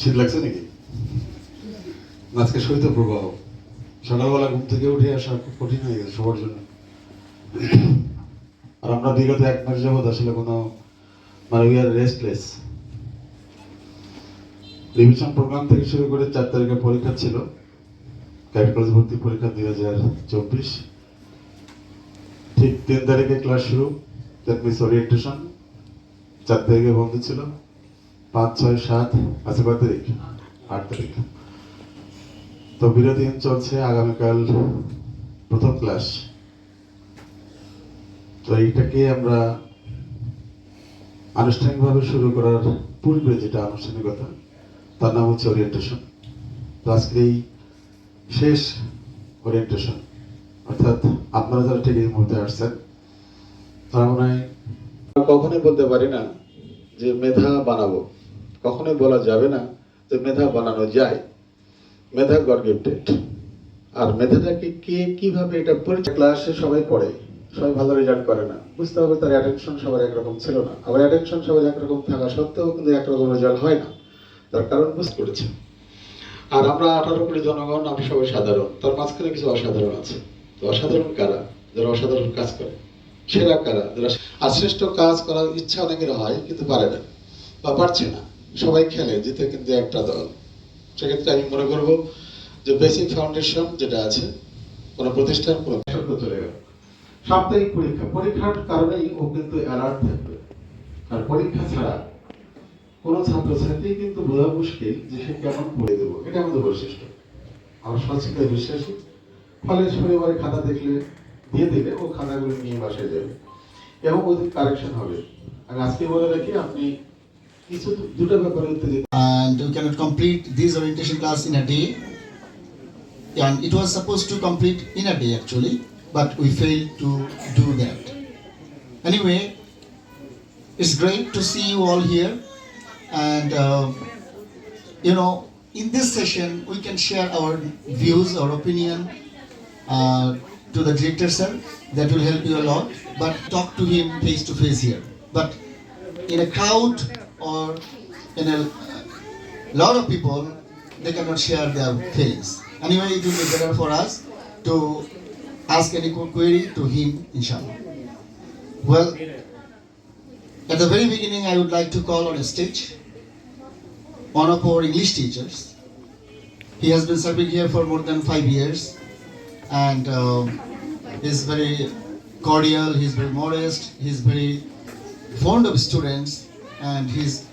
শীত লাগছে নাকি? আজকে শৈত্য প্রবাহ সকালবেলা ঘুম থেকে উঠে আসা খুব কঠিন হয়ে গেছে সবার জন্য। আর আমরা বিগত এক মাস যাবৎ আসলে কোনো মানে we are restless revision programme থেকে শুরু করে চার তারিখে পরীক্ষা ছিল। ক্যাডেট কলেজ ভর্তি পরীক্ষা দুই হাজার চব্বিশ। ঠিক তিন তারিখে ক্লাস শুরু। দ্যাট ওরিয়েন্টেশন চার তারিখে বন্ধ ছিল। পাঁচ, ছয়, সাত আছে কয় তারিখ? আট তারিখ। তো বিরতিহীন চলছে, আগামীকাল প্রথম ক্লাস। তো এইটাকে আমরা আনুষ্ঠানিকভাবে শুরু করার পূর্বে যেটা আনুষ্ঠানিকতা, তার নাম হচ্ছে ওরিয়েন্টেশন তো আজকে এই শেষ ওরিয়েন্টেশন অর্থাৎ আপনারা যারা ঠিক এই মুহূর্তে আসছেন, তারা মনে হয় কখনোই বলতে পারি না যে মেধা বানাবো। কখনোই বলা যাবে না যে মেধা বানানো যায়। মেধা গড গিফটেড আর মেধাটাকে কে কীভাবে এটা পরিচয় ক্লাসে সবাই পড়ে, সবাই ভালো রেজাল্ট করে না। বুঝতে হবে তার অ্যাটেনশন সবার একরকম ছিল না। আবার অ্যাটেনশন সবার একরকম থাকা সত্ত্বেও কিন্তু একরকম রেজাল্ট হয় না। তার কারণ বুঝতে পেরেছে। আর আমরা আঠারো কোটি জনগণ, আমরা সবাই সাধারণ। তার মাঝখানে কিছু অসাধারণ আছে। তো অসাধারণ কারা? যারা অসাধারণ কাজ করে। সেরা কারা? যারা আর শ্রেষ্ঠ কাজ করার ইচ্ছা অনেকের হয়, কিন্তু পারে না। বা পারছে না। সবাই খেলে জিতে কিন্তু একটা দল। সেক্ষেত্রে আমি মনে করব যে বেসিক ফাউন্ডেশন যেটা আছে, কোনো প্রতিষ্ঠান, কোনো চলে গেল। সাপ্তাহিক পরীক্ষা। পরীক্ষার কারণেই ও কিন্তু অ্যালার্ট থাকবে। আর পরীক্ষা ছাড়া কোনো ছাত্রছাত্রী কিন্তু বোঝা মুশকিল যে সে কেমন পড়ে দেবো। এটা আমাদের বৈশিষ্ট্য। আমার সচিকায় বিশ্বাসী ফলে শনিবারে খাতা দেখলে, দিয়ে দিলে ও খাতাগুলো নিয়ে বাসায় যাবে। এবং ওদের কারেকশন হবে। আর আজকে বলে রাখি, আপনি and we cannot complete this orientation class in a day. And it was supposed to complete in a day actually, but we failed to do that. Anyway, it's great to see you all here, and uh, you know, in this session we can share our views, our opinion uh, to the director sir. That will help you a lot. But talk to him face to face here. But in a crowd or in a lot of people they cannot share their feelings. Anyway it will be better for us to ask any query to him inshallah. Well at the very beginning i would like to call on a stage one of our english teachers. He has been serving here for more than five years and um, he's very cordial he's very modest he's very fond of students and his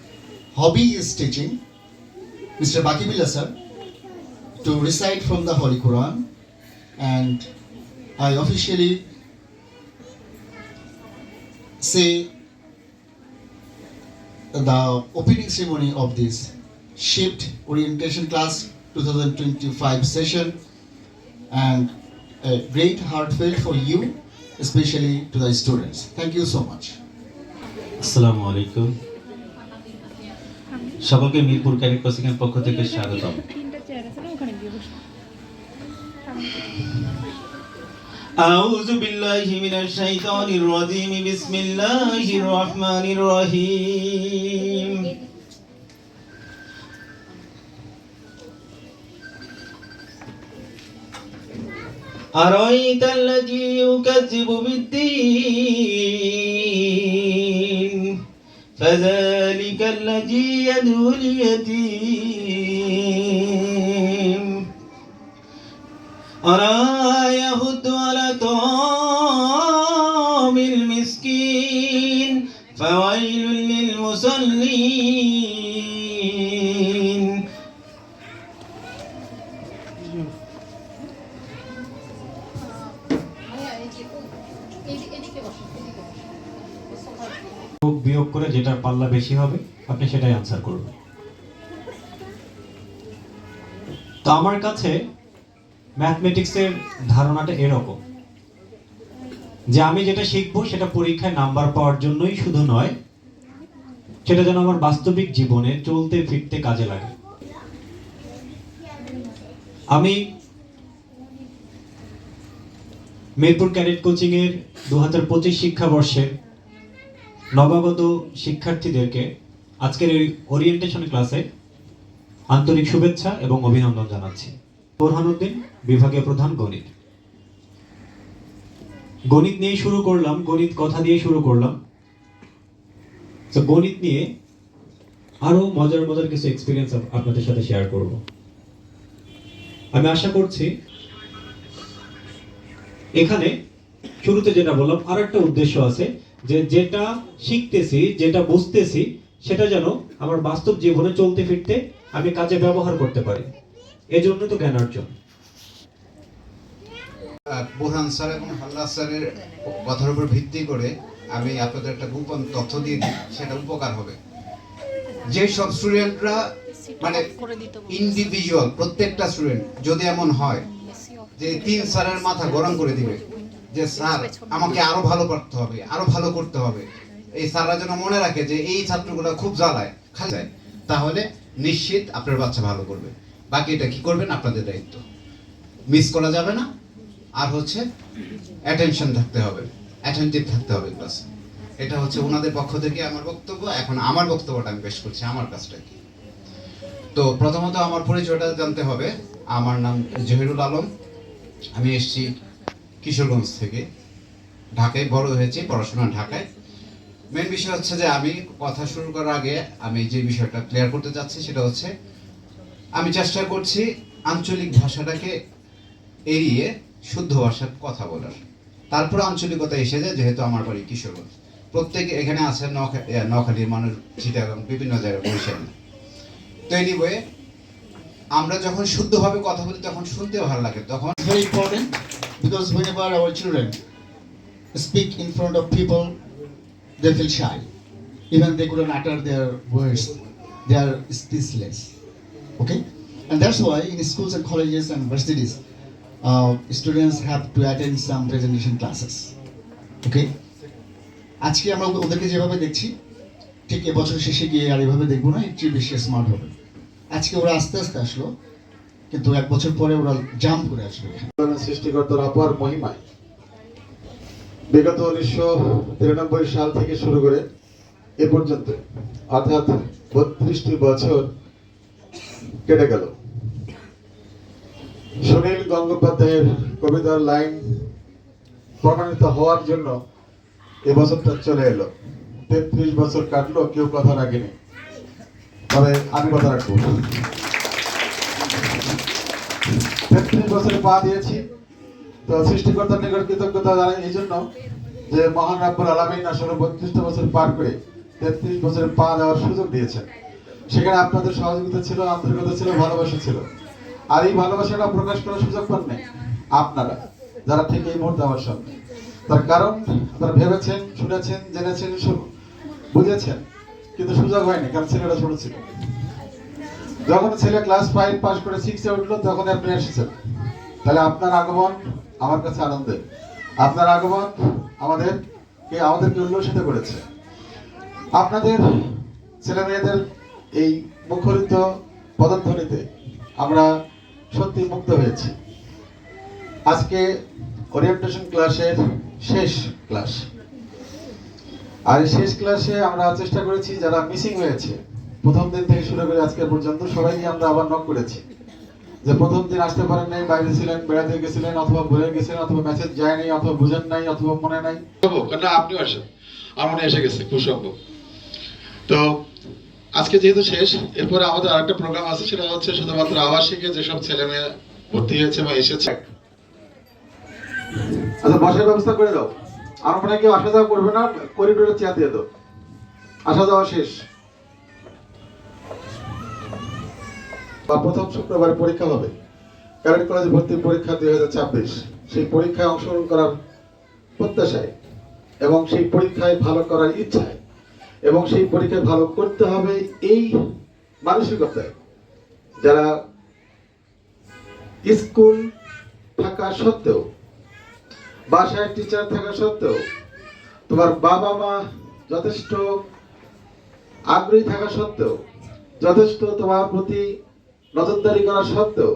hobby is teaching, Mr. Bakibullah sir, to recite from the Holy Quran and I officially say the opening ceremony of this Shift Orientation Class 2025 session and a great heartfelt for you, especially to the students. Thank you so much. Assalamu alaikum. সকলকে Mirpur Carrick coaching এর পক্ষ থেকে স্বাগতম তিনটা chair আছে না ওখানে গিয়ে বসো أعوذ بالله من الشيطان الرجيم بسم الله الرحمن الرحيم أرأيت الذي يكذب بالدين فذلك الذي يدعو اليتيم ألا يهد على طعام المسكين فويل للمصلين বিয়োগ করে যেটার পাল্লা বেশি হবে, আপনি সেটাই আনসার করবেন। তো আমার কাছে ম্যাথমেটিক্সের ধারণাটা এরকম, যে আমি যেটা শিখব সেটা পরীক্ষায় নাম্বার পাওয়ার জন্যই শুধু নয়, সেটা যেন আমার বাস্তবিক জীবনে চলতে ফিরতে কাজে লাগে। আমি মিরপুর ক্যাডেট কোচিং এর দু হাজার পঁচিশ শিক্ষাবর্ষের নবাগত শিক্ষার্থীদেরকে আজকের এই ওরিয়েন্টেশন ক্লাসে আন্তরিক শুভেচ্ছা এবং অভিনন্দন জানাচ্ছি। বোরহানুদ্দিন বিভাগীয় প্রধান গণিত। গণিত নিয়ে শুরু করলাম, গণিত কথা দিয়ে শুরু করলাম। তো গণিত নিয়ে আরও মজার মজার কিছু এক্সপিরিয়েন্স আপনাদের সাথে শেয়ার করব। আমি আশা করছি এখানে শুরুতে যেটা বললাম আর একটা উদ্দেশ্য আছে যে যেটা শিখতেছি, যেটা বুঝতেছি, সেটা যেন আমার বাস্তব জীবনে চলতে ফিরতে আমি কাজে ব্যবহার করতে পারি। এজন্য তো জ্ঞান অর্জন। বোরহান স্যার এবং হাল্লা স্যারের কথার উপর ভিত্তি করে আমি আপনাদের একটা গোপন তথ্য দিয়ে দিই, সেটা উপকার হবে। যে সব স্টুডেন্টরা মানে ইন্ডিভিজুয়াল প্রত্যেকটা স্টুডেন্ট যদি এমন হয় যে তিন স্যারের মাথা গরম করে দিবে যে স্যার আমাকে আরও ভালো করতে হবে আরও ভালো করতে হবে। এই স্যাররা যেন মনে রাখে যে এই ছাত্রগুলো খুব জ্বালায় খালি যায়, তাহলে নিশ্চিত আপনার বাচ্চা ভালো করবে। বাকি এটা কি করবেন? আপনাদের দায়িত্ব। মিস করা যাবে না। আর হচ্ছে অ্যাটেনশন থাকতে হবে। অ্যাটেন্টিভ থাকতে হবে ক্লাসে এটা হচ্ছে ওনাদের পক্ষ থেকে আমার বক্তব্য। এখন আমার বক্তব্যটা আমি পেশ করছি। আমার কাজটা কি? তো প্রথমত আমার পরিচয়টা জানতে হবে। আমার নাম জহিরুল আলম। আমি এসেছি কিশোরগঞ্জ থেকে। ঢাকায় বড় হয়েছি পড়াশোনা ঢাকায়। মেন বিষয় হচ্ছে যে আমি কথা শুরু করার আগে আমি যে বিষয়টা ক্লিয়ার করতে চাচ্ছি সেটা হচ্ছে আমি চেষ্টা করছি আঞ্চলিক ভাষাটাকে এড়িয়ে শুদ্ধ ভাষায় কথা বলার। তারপর আঞ্চলিকতা এসে যায় যেহেতু আমার বাড়ি কিশোরগঞ্জ। প্রত্যেকে এখানে আছে নখা- এ, নোয়াখালীর মানুষ চিটাগাং বিভিন্ন জায়গায় বরিশাল তো এনিওয়ে আমরা যখন শুদ্ধভাবে কথা বলি তখন শুনতে ভালো লাগে। তখন very important. Because whenever our children speak in front of people, they feel shy. Even they couldn't utter their words, they are speechless. Okay? And that's why in schools and colleges and universities, uh, students have to attend some presentation classes. Okay? আজকে আমরা ওদের- ওদেরকে যেভাবে দেখছি ঠিক এবছর শেষে গিয়ে আর এভাবে দেখব না চেয়ে বেশি স্মার্ট হবে আজকে ওরা আস্তে আস্তে আসলো কিন্তু এক বছর পরে ওরা জাম্প করে আসবে। সৃষ্টিকর্তার অপার মহিমায় বিগত উনিশশো তিরানব্বই সাল থেকে শুরু করে এ পর্যন্ত, অর্থাৎ বত্রিশটি বছর কেটে গেল। সুনীল গঙ্গোপাধ্যায়ের কবিতার লাইন প্রমাণিত হওয়ার জন্য এ বছরটা চলে এলো। তেত্রিশ বছর কাটলো, কেউ কথা রাখেনি। তবে আমি কথা রাখব। তেত্রিশ বছরে পা দিয়েছি। তো সৃষ্টিকর্তার নিকট কৃতজ্ঞতা জানাই এই জন্য যে মহান রাব্বুল আলামিন আসলে বত্রিশটা বছর পার করে তেত্রিশ বছরে পা দেওয়ার সুযোগ দিয়েছেন। সেখানে আপনাদের সহযোগিতা ছিল, আন্তরিকতা ছিল, ভালোবাসা ছিল। আর এই ভালোবাসাটা প্রকাশ করার সুযোগ পান নাই আপনারা, যারা ঠিক এই মুহূর্তে আমার সামনে। তার কারণ আপনারা ভেবেছেন, শুনেছেন, জেনেছেন বুঝেছেন, কিন্তু সুযোগ হয়নি, কারণ ছেলেটা ছোট ছিল। যখন ছেলে ক্লাস ফাইভ পাস করে সিক্সে উঠল, তখন আপনি এসেছেন তাহলে আপনার আগমন আমার কাছে আনন্দের। আপনার আগমন আমাদের কে? আমাদেরকে উল্লসিত করেছে। আপনাদের ছেলে মেয়েদের এই মুখরিত পদধ্বনিতে আমরা সত্যি মুগ্ধ হয়েছি। আজকে ওরিয়েন্টেশন ক্লাসের শেষ ক্লাস আর শেষ ক্লাসে আমরা চেষ্টা করেছি যারা মিসিং হয়েছে প্রথম দিন থেকে শুরু করে আজকে পর্যন্ত সবাইকে আমরা আবার নক করেছি। যে প্রথম দিন আসতে পারেন নাই বাইরে ছিলেন বেড়াতে গেছিলেন অথবা ভুলে গেছিলেন অথবা মেসেজ যায় নাই অথবা বুঝেন নাই অথবা মনে নাই। না আপনিও আসেন। আমার এসে গেছে খুব সম্ভব। তো আজকে যেহেতু শেষ এরপরে আমাদের আরেকটা প্রোগ্রাম আছে সেটা হচ্ছে শুধুমাত্র আবাসিকে যেসব ছেলে মেয়ে ভর্তি হয়েছে বা এসেছে। আচ্ছা বসার ব্যবস্থা করে দাও। আর মনে কেউ আসা যাওয়া করবে না করিডোরে চেয়ার দিয়ে দাও। আসা যাওয়া শেষ। বা প্রথম শুক্রবার পরীক্ষা হবে। ক্যাডেট কলেজে ভর্তি পরীক্ষা দুই ছাব্বিশ। সেই পরীক্ষায় অংশগ্রহণ করার প্রত্যাশায় এবং সেই পরীক্ষায় ভালো করার ইচ্ছায় এবং সেই পরীক্ষায় ভালো করতে হবে এই মানসিকতায় যারা স্কুল থাকা সত্ত্বেও, বাসায় টিচার থাকা সত্ত্বেও, তোমার বাবা মা যথেষ্ট আগ্রহী থাকা সত্ত্বেও, যথেষ্ট তোমার প্রতি নজরদারি করা সত্ত্বেও,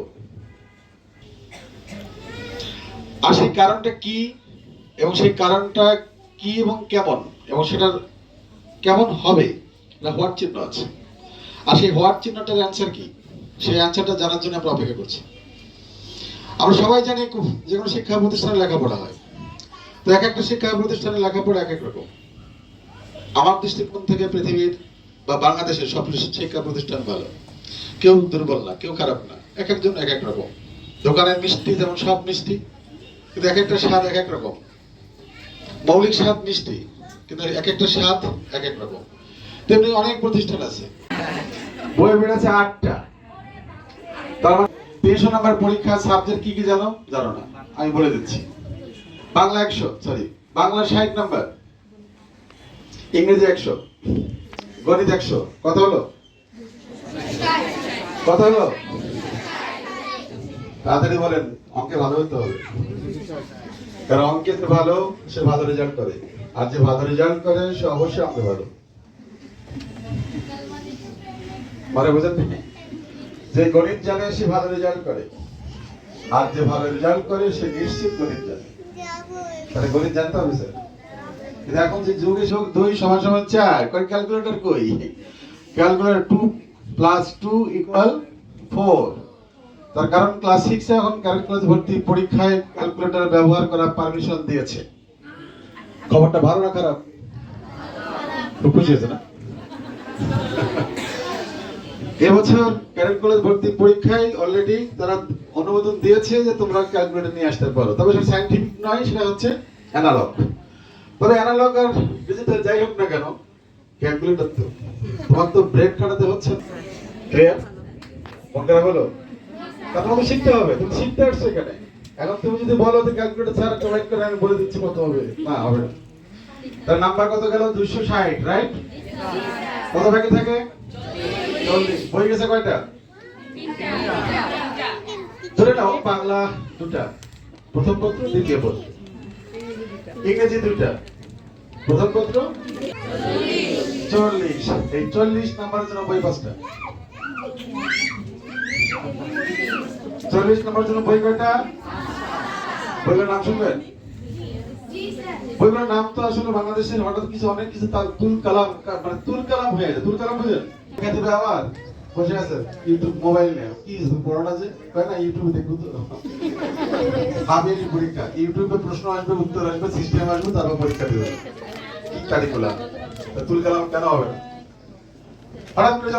আর সেই কারণটা কি এবং সেই কারণটা কি এবং কেমন এবং সেটার কেমন হবে, না হোয়াট চিহ্ন আছে। আর সেই হোয়াট চিহ্নটার অ্যান্সার কি? সেই অ্যান্সারটা জানার জন্য আমরা অপেক্ষা করছি। আমরা সবাই জানি যে কোনো শিক্ষা প্রতিষ্ঠানে লেখাপড়া হয়। তো এক একটা শিক্ষা প্রতিষ্ঠানে লেখাপড়া এক এক রকম। আমার দৃষ্টিকোণ থেকে পৃথিবীর বা বাংলাদেশের সব শিক্ষা প্রতিষ্ঠান ভালো। কেউ দুর্বল না, কেউ খারাপ না। এক একজন এক এক রকম। দোকানের মিষ্টি যেমন সব মিষ্টি, কিন্তু এক একটা স্বাদ এক এক রকম। মৌলিক স্বাদ মিষ্টি, কিন্তু এক একটা স্বাদ এক এক রকম। তেমনি অনেক প্রতিষ্ঠান আছে। বই বেড়েছে আটটা। তার মানে তিনশো নাম্বার পরীক্ষা সাবজেক্ট কি কি জানো? জানো না। আমি বলে দিচ্ছি। বাংলা একশো সরি বাংলা ষাট নাম্বার। ইংরেজি একশো, গণিত একশো। কথা হলো? কত হলো তাড়াতাড়ি বলেন, অঙ্কে ভালো হবে কারণ অঙ্কে যে ভালো, সে ভালো রেজাল্ট করে। আর যে ভালো রেজাল্ট করে, সে অবশ্যই অঙ্কে ভালো? যে গণিত জানে, সে ভালো রেজাল্ট করে। আর যে ভালো রেজাল্ট করে, সে নিশ্চিত গণিত জানে। তাহলে গণিত জানতে হবে, স্যার। কিন্তু এখন যে যুগে যোগ দুই সমান সমান চার ক্যালকুলেটর কই? Calculator two plus two equal four তার কারণ ক্লাস সিক্সে এখন ক্যালকুলেটর ভর্তি পরীক্ষায় ক্যালকুলেটর ব্যবহার করার পারমিশন দিয়েছে। খবরটা ভালো না খারাপ? খুব না? এবছর ক্যাডেট কলেজ ভর্তি পরীক্ষায় অলরেডি তারা অনুমোদন দিয়েছে যে তোমরা ক্যালকুলেটর নিয়ে আসতে পারো। তবে সেটা সাইন্টিফিক নয়, সেটা হচ্ছে অ্যানালগ তবে অ্যানালগ আর ডিজিটাল যাই হোক না কেন ক্যালকুলেটর তো। তোমার তো ব্রেক খাটাতে হচ্ছে ক্লিয়ার মনে হলো? তা তোমাকে শিখতে হবে, তুমি শিখতে আসছো এখানে। এখন তুমি যদি বলো যে ক্যালকুলেটর করে আমি বলে দিচ্ছি কত হবে। না হবে না। তার নাম্বার কত গেল? দুইশো ষাট রাইট কত ভাগে থাকে? চল্লিশ। বই গেছে কয়টা? ধরে নাও, বাংলা দুটা। প্রথম পত্র, দ্বিতীয় পত্র। ইংরেজি দুটা। প্রথম পত্র? চল্লিশ। এই চল্লিশ নাম্বারের জন্য বই পাঁচটা। চল্লিশ নাম্বার জন্য বই কয়টা? বইগুলোর নাম শুনবেন? বইগুলোর নাম তো আসলে বাংলাদেশের হঠাৎ কিছু অনেক কিছু তুল কালাম মানে তুল কালাম হয়ে যায় তুল কালাম বুঝেন খেতে আবার বসে আছে ইউটিউব মোবাইল নিয়ে কি পড়াটা যে? কয় না ইউটিউবে দেখব তো। হাবিয়ালি পরীক্ষা। ইউটিউবে প্রশ্ন আসবে, উত্তর আসবে সিস্টেম আসবে, তারপর পরীক্ষা দেবে। কি কারিকুলাম তুল কালাম কেন হবে? হঠাৎ করে